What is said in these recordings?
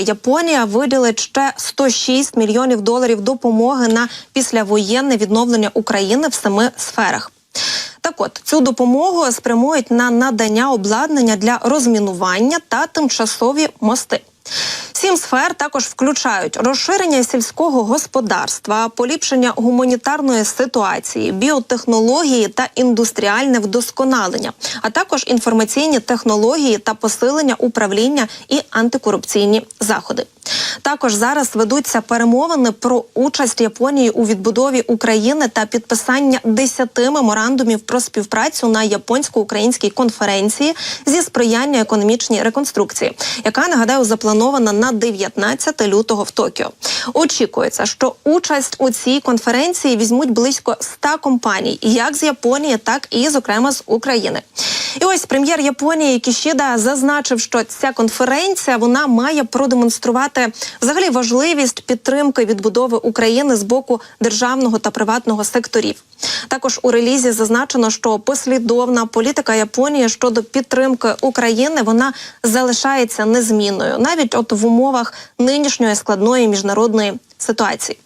Японія виділить ще 106 мільйонів доларів допомоги на післявоєнне відновлення України в семи сферах. Так от цю допомогу спрямують на надання обладнання для розмінування та тимчасові мости. Сім сфер також включають розширення сільського господарства, поліпшення гуманітарної ситуації, біотехнології та індустріальне вдосконалення, а також інформаційні технології та посилення управління і антикорупційні заходи. Також зараз ведуться перемовини про участь Японії у відбудові України та підписання 10 меморандумів про співпрацю на японсько-українській конференції зі сприяння економічній реконструкції, яка нагадаю запланована на 19 лютого в Токіо. Очікується, що участь у цій конференції візьмуть близько 100 компаній, як з Японії, так і зокрема з України. І ось прем'єр Японії Кішіда зазначив, що ця конференція вона має продемонструвати взагалі важливість підтримки відбудови України з боку державного та приватного секторів. Також у релізі зазначено, що послідовна політика Японії щодо підтримки України вона залишається незмінною, навіть от в умовах нинішньої складної міжнародної ситуації.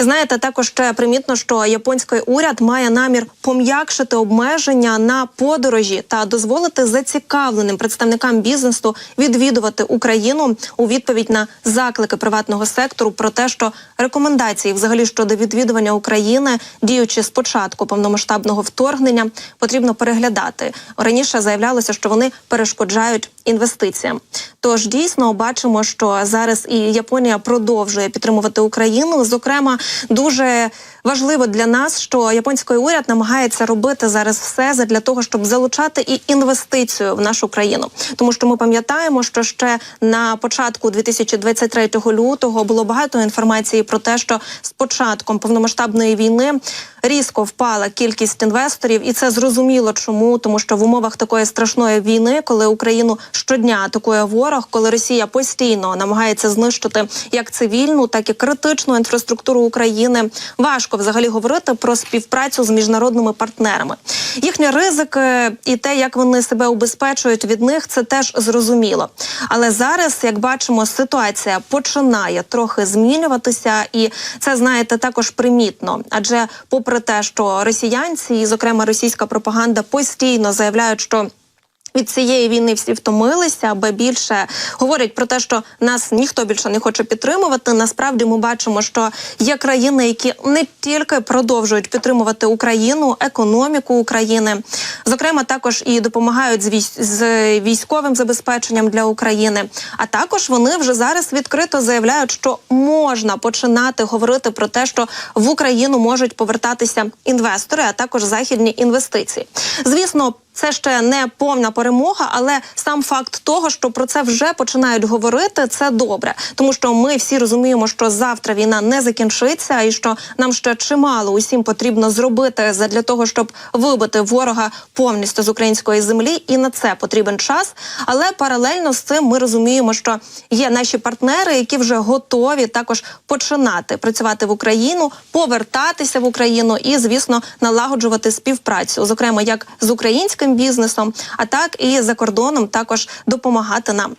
Знаєте, також ще примітно, що японський уряд має намір пом'якшити обмеження на подорожі та дозволити зацікавленим представникам бізнесу відвідувати Україну у відповідь на заклики приватного сектору про те, що рекомендації, взагалі щодо відвідування України, діючи з початку повномасштабного вторгнення, потрібно переглядати. Раніше заявлялося, що вони перешкоджають інвестиціям. Тож дійсно бачимо, що зараз і Японія продовжує підтримувати Україну. Зокрема, дуже важливо для нас, що японський уряд намагається робити зараз все для того, щоб залучати і інвестицію в нашу країну, тому що ми пам'ятаємо, що ще на початку 2023 лютого було багато інформації про те, що з початком повномасштабної війни різко впала кількість інвесторів, і це зрозуміло, чому. Тому, що в умовах такої страшної війни, коли Україну щодня атакує ворог, коли Росія постійно намагається знищити як цивільну, так і критичну інфраструктуру України, важко взагалі говорити про співпрацю з міжнародними партнерами. Їхні ризики і те, як вони себе убезпечують від них, це теж зрозуміло. Але зараз, як бачимо, ситуація починає трохи змінюватися, і це знаєте також примітно. Адже, попри те, що росіянці, і зокрема російська пропаганда, постійно заявляють, що від цієї війни всі втомилися, аби більше говорять про те, що нас ніхто більше не хоче підтримувати. Насправді ми бачимо, що є країни, які не тільки продовжують підтримувати Україну, економіку України, зокрема, також і допомагають з військ з військовим забезпеченням для України. А також вони вже зараз відкрито заявляють, що можна починати говорити про те, що в Україну можуть повертатися інвестори, а також західні інвестиції. Звісно. Це ще не повна перемога, але сам факт того, що про це вже починають говорити, це добре, тому що ми всі розуміємо, що завтра війна не закінчиться, і що нам ще чимало усім потрібно зробити для того, щоб вибити ворога повністю з української землі, і на це потрібен час. Але паралельно з цим ми розуміємо, що є наші партнери, які вже готові також починати працювати в Україну, повертатися в Україну і, звісно, налагоджувати співпрацю, зокрема як з українським бізнесом, а так і за кордоном також допомагати нам.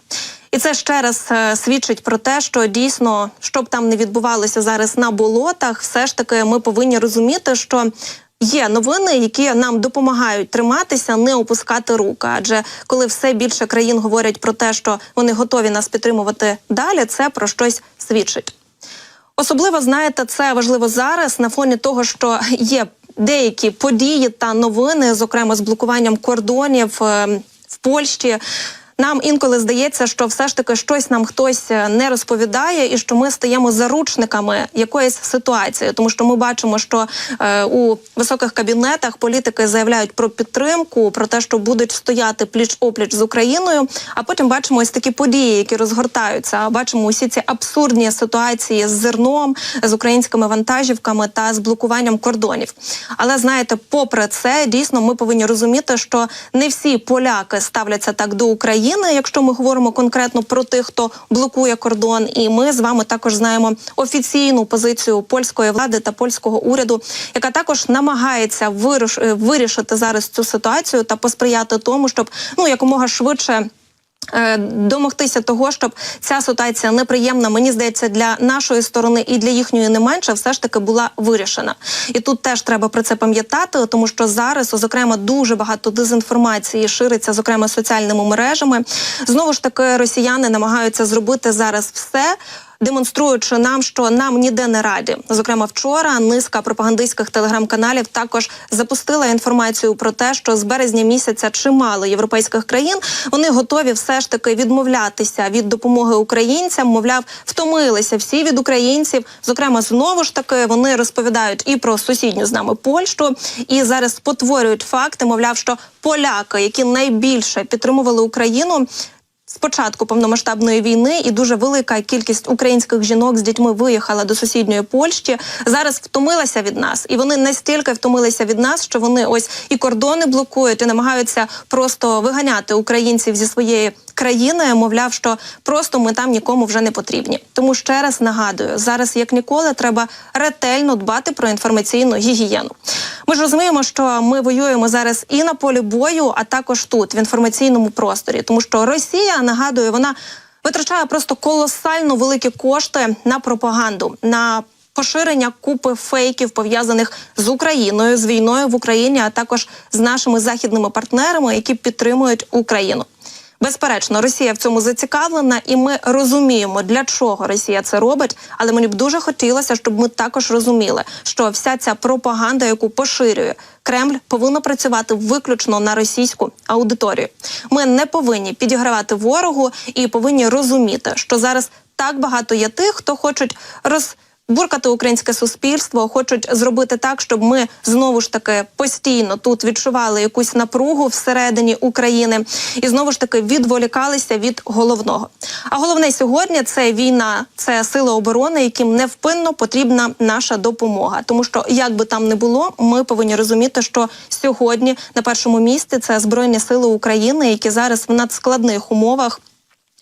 І це ще раз е, свідчить про те, що дійсно, щоб там не відбувалося зараз на болотах, все ж таки ми повинні розуміти, що. Є новини, які нам допомагають триматися, не опускати руки. Адже коли все більше країн говорять про те, що вони готові нас підтримувати далі, це про щось свідчить. Особливо знаєте, це важливо зараз на фоні того, що є деякі події та новини, зокрема з блокуванням кордонів е, в Польщі. Нам інколи здається, що все ж таки щось нам хтось е, не розповідає, і що ми стаємо заручниками якоїсь ситуації, тому що ми бачимо, що е, у високих кабінетах політики заявляють про підтримку, про те, що будуть стояти пліч опліч з Україною. А потім бачимо ось такі події, які розгортаються. Бачимо усі ці абсурдні ситуації з зерном, з українськими вантажівками та з блокуванням кордонів. Але знаєте, попри це, дійсно ми повинні розуміти, що не всі поляки ставляться так до України. України, якщо ми говоримо конкретно про тих, хто блокує кордон, і ми з вами також знаємо офіційну позицію польської влади та польського уряду, яка також намагається вирішити зараз цю ситуацію та посприяти тому, щоб ну якомога швидше. Е, Домогтися того, щоб ця ситуація неприємна, мені здається, для нашої сторони і для їхньої не менше, все ж таки була вирішена. І тут теж треба про це пам'ятати, тому що зараз, зокрема, дуже багато дезінформації шириться, зокрема соціальними мережами. Знову ж таки, росіяни намагаються зробити зараз все. Демонструючи нам, що нам ніде не раді. Зокрема, вчора низка пропагандистських телеграм-каналів також запустила інформацію про те, що з березня місяця чимало європейських країн вони готові все ж таки відмовлятися від допомоги українцям. Мовляв, втомилися всі від українців. Зокрема, знову ж таки вони розповідають і про сусідню з нами Польщу, і зараз спотворюють факти. Мовляв, що поляки, які найбільше підтримували Україну. З початку повномасштабної війни і дуже велика кількість українських жінок з дітьми виїхала до сусідньої Польщі. Зараз втомилася від нас, і вони настільки втомилися від нас, що вони ось і кордони блокують, і намагаються просто виганяти українців зі своєї країни. Мовляв, що просто ми там нікому вже не потрібні. Тому ще раз нагадую, зараз як ніколи треба ретельно дбати про інформаційну гігієну. Ми ж розуміємо, що ми воюємо зараз і на полі бою, а також тут, в інформаційному просторі, тому що Росія нагадую, вона витрачає просто колосально великі кошти на пропаганду. на Поширення купи фейків пов'язаних з Україною, з війною в Україні, а також з нашими західними партнерами, які підтримують Україну. Безперечно, Росія в цьому зацікавлена, і ми розуміємо, для чого Росія це робить. Але мені б дуже хотілося, щоб ми також розуміли, що вся ця пропаганда, яку поширює Кремль, повинна працювати виключно на російську аудиторію. Ми не повинні підігравати ворогу і повинні розуміти, що зараз так багато є тих, хто хочуть роз буркати українське суспільство, хочуть зробити так, щоб ми знову ж таки постійно тут відчували якусь напругу всередині України і знову ж таки відволікалися від головного. А головне сьогодні це війна, це сили оборони, яким невпинно потрібна наша допомога. Тому що як би там не було, ми повинні розуміти, що сьогодні на першому місці це збройні сили України, які зараз в надскладних умовах.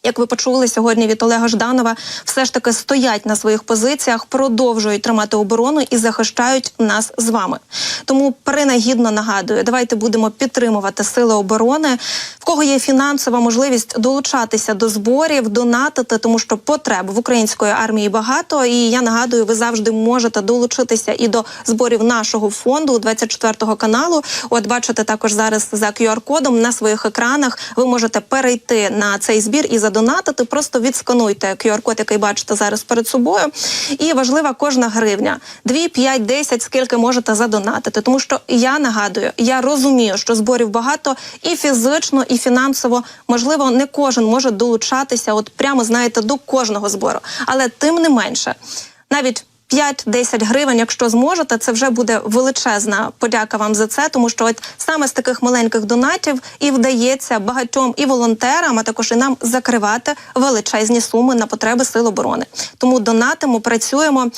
Як ви почули сьогодні від Олега Жданова, все ж таки стоять на своїх позиціях, продовжують тримати оборону і захищають нас з вами. Тому принагідно нагадую, давайте будемо підтримувати сили оборони. В кого є фінансова можливість долучатися до зборів, донатити, тому що потреб в української армії багато. І я нагадую, ви завжди можете долучитися і до зборів нашого фонду 24 каналу. От бачите також зараз за QR-кодом на своїх екранах. Ви можете перейти на цей збір і задонатити. Просто відскануйте QR-код, який бачите зараз перед собою. І важлива кожна гривня: 2, 5, 10, скільки можете задонатити. Тому що я нагадую, я розумію, що зборів багато і фізично, і фінансово можливо не кожен може долучатися, от прямо знаєте, до кожного збору. Але тим не менше, навіть 5-10 гривень, якщо зможете, це вже буде величезна подяка вам за це, тому що от саме з таких маленьких донатів і вдається багатьом і волонтерам, а також і нам закривати величезні суми на потреби сил оборони. Тому донатимо, працюємо.